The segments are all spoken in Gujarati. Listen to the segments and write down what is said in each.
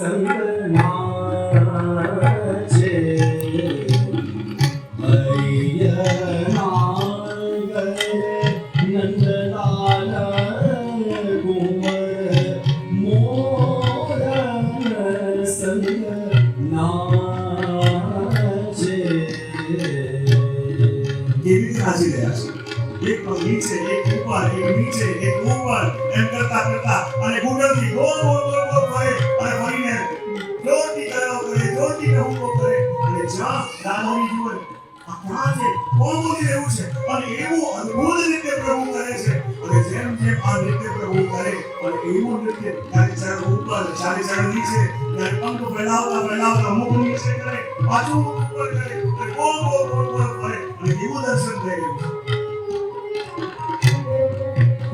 સંગના છે રીતે નાચી રહ્યા છે એક પગ નીચે એક ઉપર, એક નીચે, એક ઉપર. એમ કરતા કરતા અને ગુડલથી ગોળ ગોળ ગોળ ગોળ ફરે અને ફરીને જોરથી તરાવ કરે, જોરથી કહુકો કરે. અને જ્યાં દાનવની જુએ રીતે પ્રભુ કરે છે. અને જેમ જેમ આ રીતે પ્રભુ કરે અને એવું નૃત્ય ત્યારે નીચે ત્યારે પંખ ફેલાવતા ફેલાવતા મુખ નીચે કરે, પાછું ઉપર કરે, અને અને એવું દર્શન થઈ રહ્યું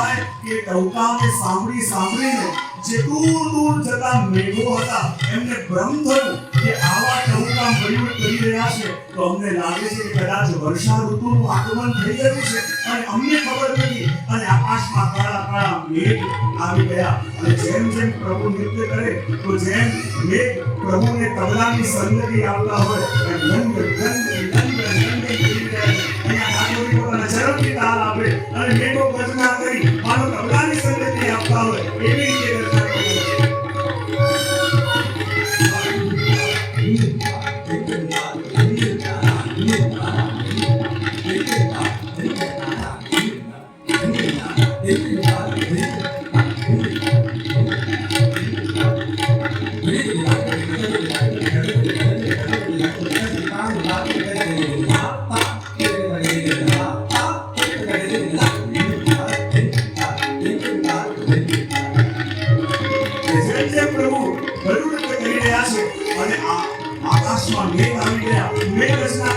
કહેવાય કે ટહુકાને સાંભળી સાંભળીને જે દૂર દૂર જતા મેઘો હતા એમને ભ્રમ થયું કે આવા ટહુકા મયુર કરી રહ્યા છે, તો અમને લાગે છે કે કદાચ વર્ષા ઋતુનું આગમન થઈ ગયું છે. અને અમને ખબર નથી અને આકાશમાં કાળા કાળા મેઘ આવી ગયા. અને જેમ જેમ પ્રભુ નૃત્ય કરે, તો જેમ મેઘ પ્રભુને તબલાની સંગતિ આપતા હોય, એમ છે. અહીંયા પોતાના ચરણની તાલ આપે. અને મેઘો ભજના કરી, માનો તબલાની સંગતિ આપતા હોય. એવી રીતે પ્રભુ ગરુડ કરી રહ્યા છે અને આકાશમાં મેઘ આવી ગયા મેઘ રચના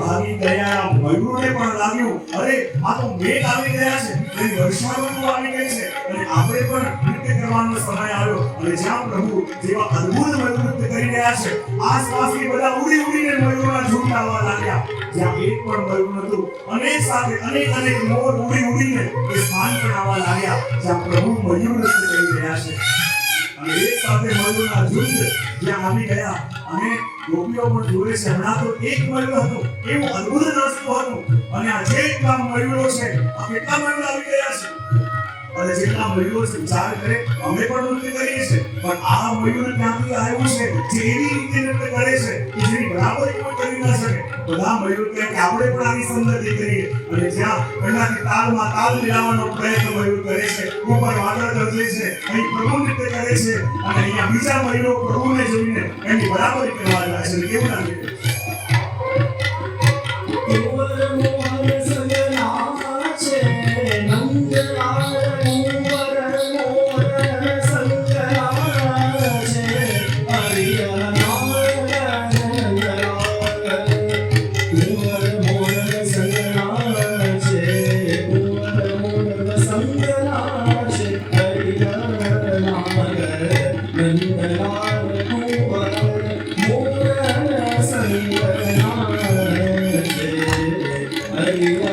ભાગી ગયા મયુરને પણ લાગ્યું અરે, આ તો મેઘ આવી ગયા છે. અને વર્ષા ઋતુ આવી ગઈ છે. અને આપણે પણ નૃત્ય કરવાનો સમય આવ્યો. અને જ્યાં પ્રભુ જેવા અદ્ભુત મયુર નૃત્ય કરી રહ્યા છે, આસપાસથી બધા ઉડી ઉડીને મયુરના ઝૂંડ આવવા લાગ્યા. જ્યાં એક પણ મયુર નહોતું. અનેક સાથે અનેક અનેક મોર ઉડી ઉડીને એ સ્થાન પર આવવા લાગ્યા. જ્યાં પ્રભુ મયુર નૃત્ય કરી રહ્યા છે. અને એક સાથે મયુરના ઝુંડ જ્યાં આવી ગયા અને ગોપીઓ પણ જોડે છે હમણાં તો એક મયુર હતું એવું અદ્ભુત રસ્તો હતું અને આજે એક કામ મળ્યું છે આ કેટલા મળ્યું આવી ગયા છે અને જેટલા મયુરો છે વિચાર કરે, અમે પણ નૃત્ય કરીએ છીએ. પણ આ મયુર ક્યાંથી આવ્યું છે, જે એવી રીતે નૃત્ય કરે છે, કે જેની બરાબર કોઈ કરી ન શકે. બધા મયુર કહે કે આપણે પણ આની સંગતિ કરીએ. અને જ્યાં પહેલાથી તાલમાં તાલ મિલાવવાનો પ્રયત્ન મયુર કરે છે, ઉપર વાદળ ગરજે છે, અહીં પ્રભુ નૃત્ય કરે છે, અને અહીંયા બીજા મયુરો પ્રભુને જોઈને એની બરાબર કરવા લાગે છે. કેવું લાગે? 哎，你我